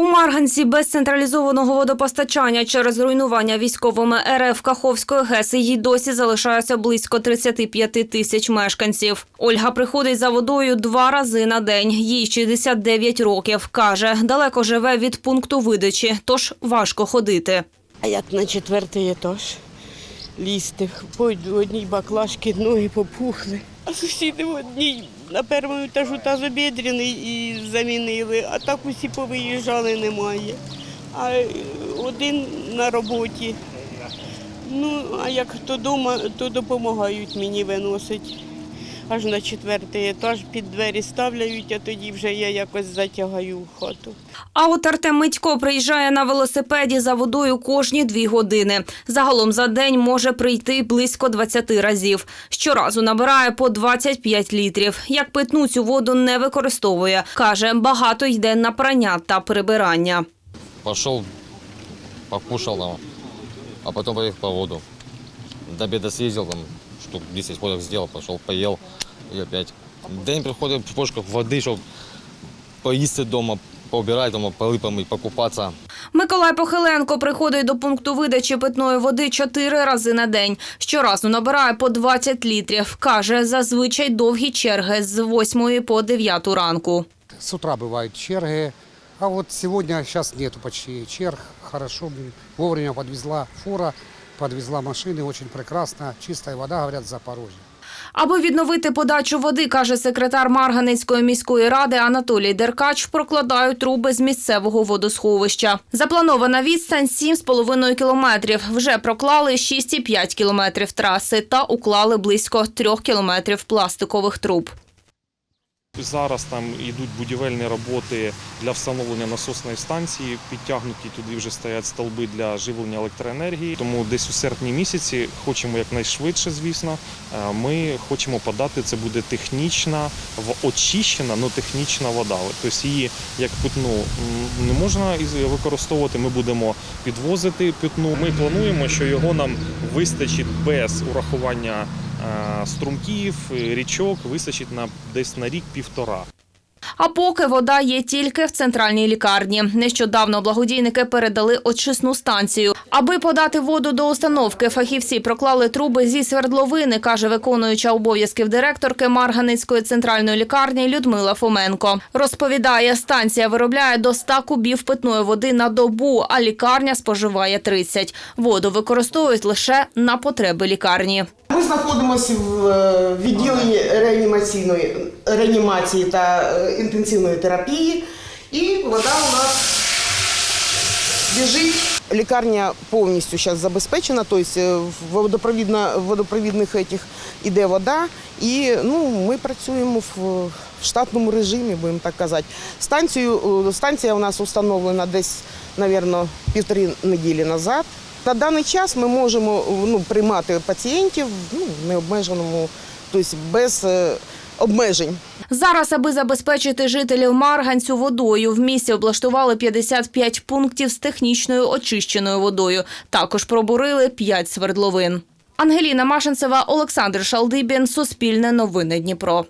У Марганці без централізованого водопостачання через руйнування військовими РФ Каховської ГЕС їй досі залишається близько 35 тисяч мешканців. Ольга приходить за водою два рази на день. Їй 69 років. Каже, далеко живе від пункту видачі, тож важко ходити. А як на четвертий етаж лізти? По одній баклажки ноги попухли. А сусіди в одній на першому етажу тазобєдряний і замінили, а так усі повиїжджали немає. А е, один на роботі. Ну, а як хто вдома, то допомагають мені виносить. Аж на четвертий етаж під двері ставляють, а тоді вже я якось затягаю в хату. А от Артем Митько приїжджає на велосипеді за водою кожні дві години. Загалом за день може прийти близько 20 разів. Щоразу набирає по 25 літрів. Як питну цю воду не використовує. Каже, багато йде на прання та прибирання. Пошел, покушал там, а потом поехал по воду. До съездил, там, штук 10 ходок сделал, пошел, поел и опять. День приходит в пошках воды, чтобы поесть дома, поубирать дома, полы помыть, покупаться. Миколай Похиленко приходить до пункту видачі питної води чотири рази на день. Щоразу набирає по 20 літрів. Каже, зазвичай довгі черги з 8 по 9 ранку. С утра бывают черги, а вот сегодня сейчас нету почти черг. Хорошо, блин, вовремя подвезла фура, подвезла машины, очень прекрасно. Чистая вода, говорят, с Запорожья. Аби відновити подачу води, каже секретар Марганецької міської ради Анатолій Деркач, прокладають труби з місцевого водосховища. Запланована відстань 7,5 кілометрів. Вже проклали 6,5 кілометрів траси та уклали близько 3 кілометрів пластикових труб. Зараз там йдуть будівельні роботи для встановлення насосної станції. Підтягнуті туди вже стоять столби для живлення електроенергії. Тому десь у серпні місяці хочемо якнайшвидше, звісно. е, Ми хочемо подати. Це буде технічна, очищена, але технічна вода. Тобто її як питну не можна використовувати. Ми будемо підвозити питну. Ми плануємо, що його нам вистачить без урахування струмків, е, річок, вистачить на десь на рік-півтора. А поки вода є тільки в центральній лікарні. Нещодавно благодійники передали очисну станцію. Аби подати воду до установки, фахівці проклали труби зі свердловини, каже виконуюча обов'язків директорки Марганицької центральної лікарні Людмила Фоменко. Розповідає, станція виробляє до 100 кубів питної води на добу, а лікарня споживає 30. Воду використовують лише на потреби лікарні. Ми знаходимося в е, відділенні реанімаційної реанімації та е, інтенсивної терапії, і вода у нас біжить. Лікарня повністю зараз забезпечена, тобто в водопровідна, водопровідних етіх іде вода, і ну, ми працюємо в, штатному режимі, будемо так казати. Станцію, е, станція у нас встановлена десь, мабуть, півтори неділі назад. На даний час ми можемо ну, приймати пацієнтів ну, в необмеженому, тобто без е, обмежень. Зараз, аби забезпечити жителів Марганцю водою, в місті облаштували 55 пунктів з технічною очищеною водою. Також пробурили 5 свердловин. Ангеліна Машинцева, Олександр Шалдибін, Суспільне новини Дніпро.